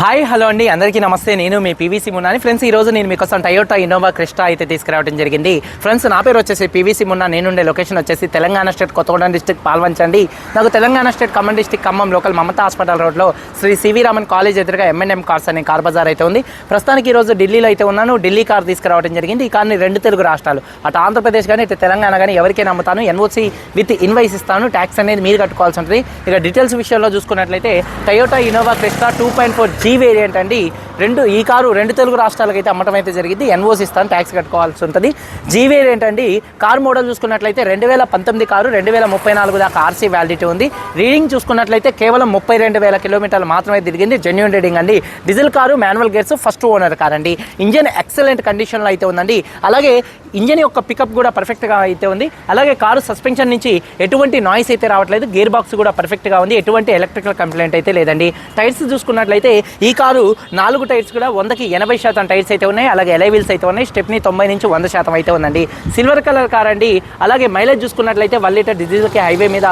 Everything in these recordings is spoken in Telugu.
హాయ్ హలో అండి. అందరికీ నమస్తే. నేను మీ పీవీసీ మున్నాని. ఫ్రెండ్స్ ఈ రోజు నేను మీకోసం టయోటా ఇన్నోవా క్రిస్టా అయితే తీసుకురావడం జరిగింది. ఫ్రెండ్స్ నా పేరు వచ్చేసి పీవీసీ మున్నా. నేనుండే లొకేషన్ వచ్చేసి తెలంగాణ స్టేట్ కొత్తగూడెం డిస్టిక్ పాల్వంచండి. నాకు Telangana state Khammam district Khammam local Mamata hospital రోడ్లో శ్రీ సివి రామన్ కాలేజ్ ఎదురుగా ఎంఎన్ఎం కార్స్ అనే కార్ బజార్ అయితే ఉంది. ప్రస్తుతానికి ఈ రోజు ఢిల్లీలో అయితే ఉన్నాను. ఢిల్లీ కార్ తీసుకురావడం జరిగింది. ఈ కార్ని రెండు తెలుగు రాష్ట్రాలు అటు ఆంధ్రప్రదేశ్ కానీ ఇటు తెలంగాణ కానీ ఎవరికైనా అమ్ముతాను. ఎన్ఓసి విత్ ఇన్వైస్ ఇస్తాను. ట్యాక్స్ అనేది మీరు కట్టుకోవాల్సి ఉంటుంది. ఇక డీటెయిల్స్ విషయంలో చూసుకున్నట్లయితే Toyota Innova Crysta two point four G variant అండి. రెండు ఈ కారు రెండు తెలుగు రాష్ట్రాలకు అయితే అమ్మటం అయితే జరిగింది. ఎన్ఓసి ఇస్తాను ట్యాక్స్ కట్టుకోవాల్సి ఉంటుంది. జీ ఏంటండి? కార్ మోడల్ చూసుకున్నట్లయితే రెండు వేల పంతొమ్మిది కారు రెండు వేల ముప్పై నాలుగు దాకా ఆర్సీ వ్యాలిడిటీ ఉంది. రీడింగ్ చూసుకున్నట్లయితే కేవలం ముప్పై రెండు వేల కిలోమీటర్లు మాత్రమే తిరిగింది. జెన్యున్ రీడింగ్ అండి. Diesel car manual gears first owner car అండి ఇంజన్ ఎక్సలెంట్ కండిషన్లో అయితే ఉందండి. అలాగే ఇంజన్ యొక్క పికప్ కూడా పర్ఫెక్ట్గా అయితే ఉంది. అలాగే కారు సస్పెన్షన్ నుంచి ఎటువంటి నాయిస్ అయితే రావట్లేదు. గేర్ బాక్స్ కూడా పర్ఫెక్ట్గా ఉంది. ఎటువంటి ఎలక్ట్రికల్ కంప్లైంట్ అయితే లేదండి. టైర్స్ చూసుకున్నట్లయితే ఈ కారు నాలుగు టైర్స్ కూడా వందకి ఎనభై శాతం టైర్స్ అయితే ఉన్నాయి. అలాగే ఎలై వీల్స్ అయితే ఉన్నాయి. స్టెప్ని తొంభై నుంచి వంద శాతం అయితే ఉందండి. సిల్వర్ కలర్ కార్ అండి. అలాగే మైలేజ్ చూసుకున్నట్లయితే వన్ లీటర్ డీజిల్కి హైవే మీద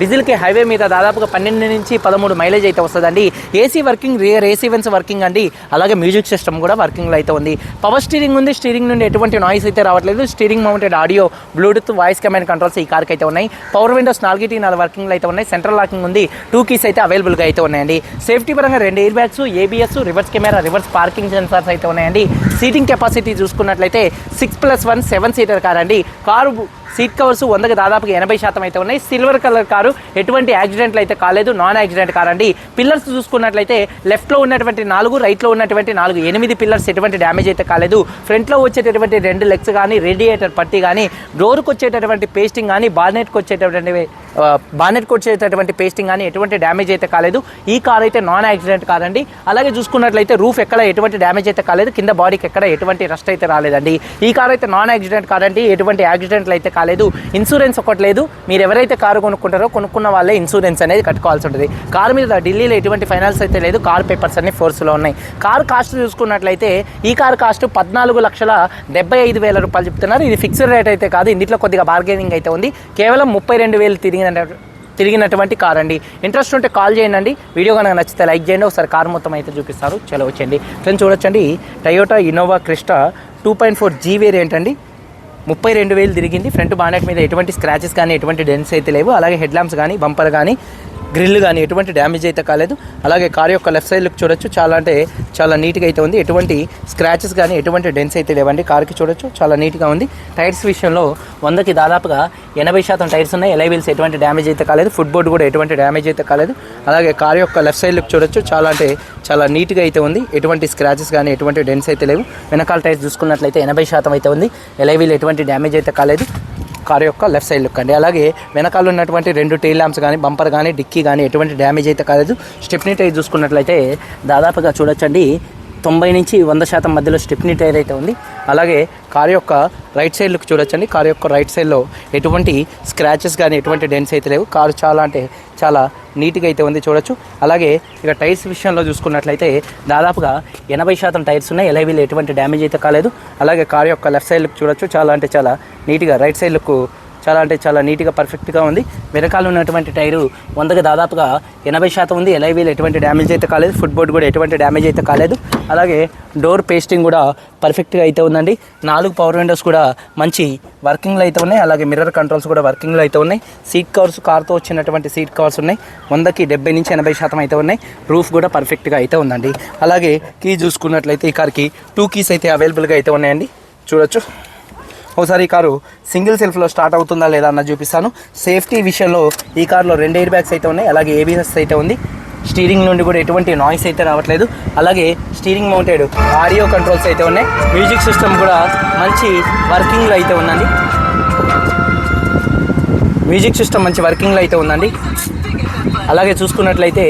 డీజిల్కి హైవే మీద దాదాపుగా పన్నెండు నుంచి పదమూడు మైలేజ్ అయితే వస్తుందండి. AC working rear AC vents working అండి. అలాగే మ్యూజిక్ సిస్టమ్ కూడా వర్కింగ్లో అయితే ఉంది. పవర్ స్టీరింగ్ ఉంది. స్టీరింగ్ నుండి ఎటువంటి నాయిస్ అయితే రావట్లేదు. Steering mounted audio Bluetooth voice command controls ఈ కార్కి అయితే ఉన్నాయి. పవర్ విండోస్ నాలుగిటి నాలుగు వర్కింగ్లో అయితే ఉన్నాయి. సెంట్రల్ లాకింగ్ ఉంది. టూ కీస్ అయితే అవైలబుల్గా అయితే ఉన్నాయండి. సేఫ్టీ పరంగా రెండు air bags ABS reverse camera reverse parking sensors అయితే ఉన్నాయండి. సీటింగ్ కెపాసిటీ చూసుకున్నట్లయితే six plus one seven seater car అండి కారు సీట్ కవర్స్ వందకి దాదాపుగా ఎనభై శాతం అయితే ఉన్నాయి. సిల్వర్ కలర్ కారు ఎటువంటి యాక్సిడెంట్లు అయితే కాలేదు. నాన్ యాక్సిడెంట్ కార్ అండి పిల్లర్స్ చూసుకున్నట్లయితే లెఫ్ట్లో ఉన్నటువంటి నాలుగు రైట్లో ఉన్నటువంటి నాలుగు ఎనిమిది పిల్లర్స్ ఎటువంటి డ్యామేజ్ అయితే కాలేదు. ఫ్రంట్లో వచ్చేటటువంటి రెండు లెగ్స్ కానీ రేడియేటర్ పట్టి కానీ డోర్కి వచ్చేటటువంటి పేస్టింగ్ కానీ బార్నెట్కి వచ్చేటటువంటి బార్నెట్కి వచ్చేటటువంటి పేస్టింగ్ కానీ ఎటువంటి డ్యామేజ్ అయితే కాలేదు. ఈ కార్ అయితే నాన్ యాక్సిడెంట్ కార్ అండి అలాగే చూసుకున్నట్లయితే రూఫ్ ఎక్కడ ఎటువంటి డ్యామేజ్ అయితే కాలేదు. కింద బాడీకి ఎక్కడ ఎటువంటి రస్ట్ అయితే రాలేదండి. ఈ కార్ అయితే నాన్ యాక్సిడెంట్ కార్ అండి ఎటువంటి యాక్సిడెంట్లు అయితే కాలేదు. ఇన్సూరెన్స్ ఒకటి లేదు. మీరు ఎవరైతే కారు కొనుక్కుంటారో కొనుక్కున్న వాళ్ళే ఇన్సూరెన్స్ అనేది కట్టుకోవాల్సి ఉంటుంది. కార్ మీద ఢిల్లీలో ఎటువంటి ఫైనాన్స్ అయితే లేదు. కార్ పేపర్స్ అన్ని ఫోర్స్లో ఉన్నాయి. కార్ కాస్ట్ చూసుకున్నట్లయితే ఈ కార్ కాస్ట్ పద్నాలుగు లక్షల డెబ్బై ఐదు వేల రూపాయలు చెప్తున్నారు. ఇది ఫిక్స్డ్ రేట్ అయితే కాదు. ఇందులో కొద్దిగా బార్గెనింగ్ అయితే ఉంది. కేవలం ముప్పై రెండు వేలు తిరిగిన తిరిగినటువంటి కార్ అండి. ఇంట్రెస్ట్ ఉంటే కాల్ చేయండి. వీడియో కనుక నచ్చితే లైక్ చేయండి. ఒకసారి కార్ మొత్తం అయితే చూపిస్తారు. చలో వచ్చండి ఫ్రెండ్స్ చూడొచ్చండి. Toyota Innova Crysta two point four G variant అండి. ముప్పై రెండు వేలు తిరిగింది. ఫ్రంట్ బానెట్ మీద ఎటువంటి స్క్రాచెస్ కానీ ఎటువంటి డెన్స్ అయితే లేవు. అలాగే హెడ్ ల్యాంప్స్ కానీ బంపర్ కానీ గ్రిల్ కానీ ఎటువంటి డ్యామేజ్ అయితే కాలేదు. అలాగే కార్ యొక్క లెఫ్ట్ సైడ్ లుక్ చూడొచ్చు. చాలా అంటే చాలా నీట్గా అయితే ఉంది. ఎటువంటి స్క్రాచెస్ కానీ ఎటువంటి డెన్స్ అయితే లేవండి. కార్కి చూడొచ్చు. చాలా నీట్గా ఉంది. టైర్స్ విషయంలో వందకి దాదాపుగా ఎనభై శాతం టైర్స్ ఉన్నాయి. ఎలైవిల్స్ ఎటువంటి డ్యామేజ్ అయితే కాలేదు. ఫుట్ బోర్డ్ కూడా ఎటువంటి డ్యామేజ్ అయితే కాలేదు. అలాగే కార్ యొక్క లెఫ్ట్ సైడ్ లుక్ చూడొచ్చు. చాలా అంటే చాలా నీట్గా అయితే ఉంది. ఎటువంటి స్క్రాచెస్ కానీ ఎటువంటి డెన్స్ అయితే లేవు. వెనకాల టైర్స్ చూసుకున్నట్లయితే ఎనభై శాతం అయితే ఉంది. ఎలైవిల్ ఎటువంటి డ్యామేజ్ అయితే కాలేదు. కార్ యొక్క లెఫ్ట్ సైడ్ లుక్ అండి. అలాగే వెనకాల ఉన్నటువంటి రెండు టైల్ ల్యాంప్స్ కానీ బంపర్ కానీ డిక్కీ కానీ ఎటువంటి డ్యామేజ్ అయితే కాలేదు. స్టెప్నీ టైర్ చూసుకున్నట్లయితే దాదాపుగా చూడొచ్చండి. తొంభై నుంచి వంద శాతం మధ్యలో స్టెప్నీ టైర్ అయితే ఉంది. అలాగే కార్ యొక్క రైట్ సైడ్ చూడొచ్చండి. కార్ యొక్క రైట్ సైడ్లో ఎటువంటి స్క్రాచెస్ కానీ ఎటువంటి డెన్స్ అయితే లేవు. కారు చాలా అంటే చాలా నీట్గా అయితే ఉంది చూడొచ్చు. అలాగే ఇక టైర్స్ విషయంలో చూసుకున్నట్లయితే దాదాపుగా ఎనభై శాతం టైర్స్ ఉన్నాయి. ఎలైవీలు ఎటువంటి డ్యామేజ్ అయితే కాలేదు. అలాగే కార్ యొక్క లెఫ్ట్ సైడ్ లుక్ చూడొచ్చు. చాలా అంటే చాలా నీట్గా రైట్ సైడ్ లుక్ చాలా అంటే చాలా నీట్గా పర్ఫెక్ట్గా ఉంది. వెనకాల ఉన్నటువంటి టైరు వందకి దాదాపుగా ఎనభై శాతం ఉంది. ఎలైవీలు ఎటువంటి డ్యామేజ్ అయితే కాలేదు. ఫుట్ బోర్డ్ కూడా ఎటువంటి డ్యామేజ్ అయితే కాలేదు. అలాగే డోర్ పేస్టింగ్ కూడా పర్ఫెక్ట్గా అయితే ఉందండి. నాలుగు పవర్ విండోస్ కూడా మంచి వర్కింగ్లో అయితే ఉన్నాయి. అలాగే మిర్రర్ కంట్రోల్స్ కూడా వర్కింగ్లో అయితే ఉన్నాయి. సీట్ కవర్స్ కార్తో వచ్చినటువంటి సీట్ కవర్స్ ఉన్నాయి. వందకి డెబ్బై నుంచి ఎనభై శాతం అయితే ఉన్నాయి. రూఫ్ కూడా పర్ఫెక్ట్గా అయితే ఉందండి. అలాగే కీ చూసుకున్నట్లయితే ఈ కార్కి టూ కీస్ అయితే అవైలబుల్గా అయితే ఉన్నాయండి. చూడొచ్చు. ఒకసారి ఈ కారు సింగిల్ సెల్ఫ్లో స్టార్ట్ అవుతుందా లేదా అన్న చూపిస్తాను. సేఫ్టీ విషయంలో ఈ కార్లో రెండు ఎయిర్ బ్యాగ్స్ అయితే ఉన్నాయి అలాగే ఏబిఎస్ అయితే ఉంది. స్టీరింగ్ నుండి కూడా ఎటువంటి నాయిస్ అయితే రావట్లేదు. అలాగే స్టీరింగ్ మౌంటెడ్ ఆడియో కంట్రోల్స్ అయితే ఉన్నాయి. మ్యూజిక్ సిస్టమ్ కూడా మంచి వర్కింగ్లో అయితే ఉందండి. మ్యూజిక్ సిస్టమ్ మంచి వర్కింగ్లో అయితే ఉందండి. అలాగే చూసుకున్నట్లయితే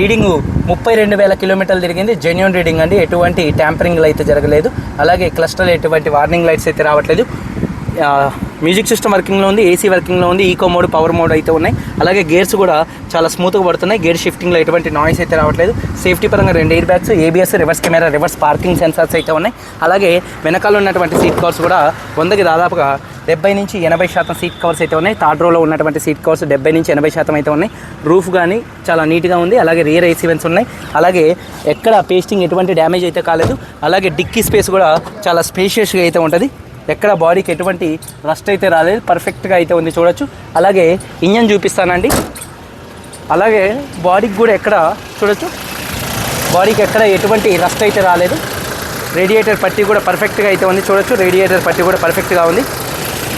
రీడింగు ముప్పై రెండు వేల కిలోమీటర్లు తిరిగింది. జెన్యున్ రీడింగ్ అండి. ఎటువంటి ట్యాంపరింగ్లు అయితే జరగలేదు. అలాగే క్లస్టర్లో ఎటువంటి వార్నింగ్ లైట్స్ అయితే రావట్లేదు. మ్యూజిక్ సిస్టమ్ వర్కింగ్లో ఉంది ఏసీ వర్కింగ్లో ఉంది ఈకో మోడ్ పవర్ మోడ్ అయితే ఉన్నాయి. అలాగే గేర్స్ కూడా చాలా స్మూత్గా పడుతున్నాయి. గేర్ షిఫ్టింగ్లో ఎటువంటి నాయిస్ అయితే రావట్లేదు. సేఫ్టీ పరంగా రెండు air bags ABS reverse camera reverse parking sensors అయితే ఉన్నాయి. అలాగే వెనకాల ఉన్నటువంటి సీట్ కవర్స్ కూడా వందకి దాదాపుగా డెబ్బై నుంచి ఎనభై శాతం సీట్ కవర్స్ అయితే ఉన్నాయి. థర్డ్ రోలో ఉన్నటువంటి సీట్ కవర్స్ డెబ్బై నుంచి ఎనభై శాతం అయితే ఉన్నాయి. రూఫ్ కానీ చాలా నీట్గా ఉంది. అలాగే రియర్ ఏసీ వెన్స్ ఉన్నాయి. అలాగే ఎక్కడ పేస్టింగ్ ఎటువంటి డ్యామేజ్ అయితే కాలేదు. అలాగే డిక్కీ స్పేస్ కూడా చాలా స్పేషియస్గా అయితే ఉంటుంది. ఎక్కడ బాడీకి ఎటువంటి రస్ట్ అయితే రాలేదు పర్ఫెక్ట్గా అయితే ఉంది చూడొచ్చు. అలాగే ఇంజన్ చూపిస్తానండి. అలాగే బాడీకి కూడా ఎక్కడ చూడొచ్చు. బాడీకి ఎక్కడ ఎటువంటి రస్ట్ అయితే రాలేదు. రేడియేటర్ పట్టి కూడా పర్ఫెక్ట్గా అయితే ఉంది చూడొచ్చు. రేడియేటర్ పట్టి కూడా పర్ఫెక్ట్గా ఉంది.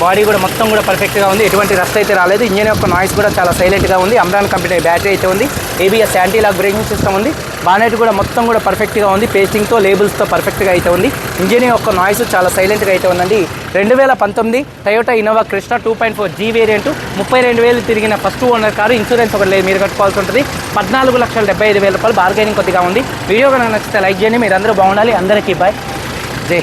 బాడీ కూడా మొత్తం కూడా పర్ఫెక్ట్గా ఉంది. ఎటువంటి రస్ట్ అయితే రాలేదు. ఇంజన్ యొక్క నాయిస్ కూడా చాలా సైలెంట్గా ఉంది. అమ్రాన్ కంపెనీ బ్యాటరీ అయితే ఉంది. ABS anti lock braking system ఉంది. బానెట్ కూడా మొత్తం కూడా పర్ఫెక్ట్గా ఉంది. పేస్టింగ్తో లేబుల్స్తో పర్ఫెక్ట్గా అయితే ఉంది. ఇంజన్ యొక్క నాయిస్ చాలా సైలెంట్గా అయితే ఉందండి. రెండు వేల పంతొమ్మిది Toyota Innova Crysta two point four G variant ముప్పై రెండు వేలు తిరిగిన ఫస్ట్ ఓనర్ కారు ఇన్సూరెన్స్ ఒకటి లేదు. మీరు కట్టుకోవాల్సి ఉంటుంది. పద్నాలుగు లక్షల డెబ్బై ఐదు వేల రూపాయలు బార్గెనింగ్ కొద్దిగా ఉంది. వీడియో కనుక నచ్చితే లైక్ చేయండి. మీరు అందరూ బాగుండాలి. అందరికీ బాయ్ జై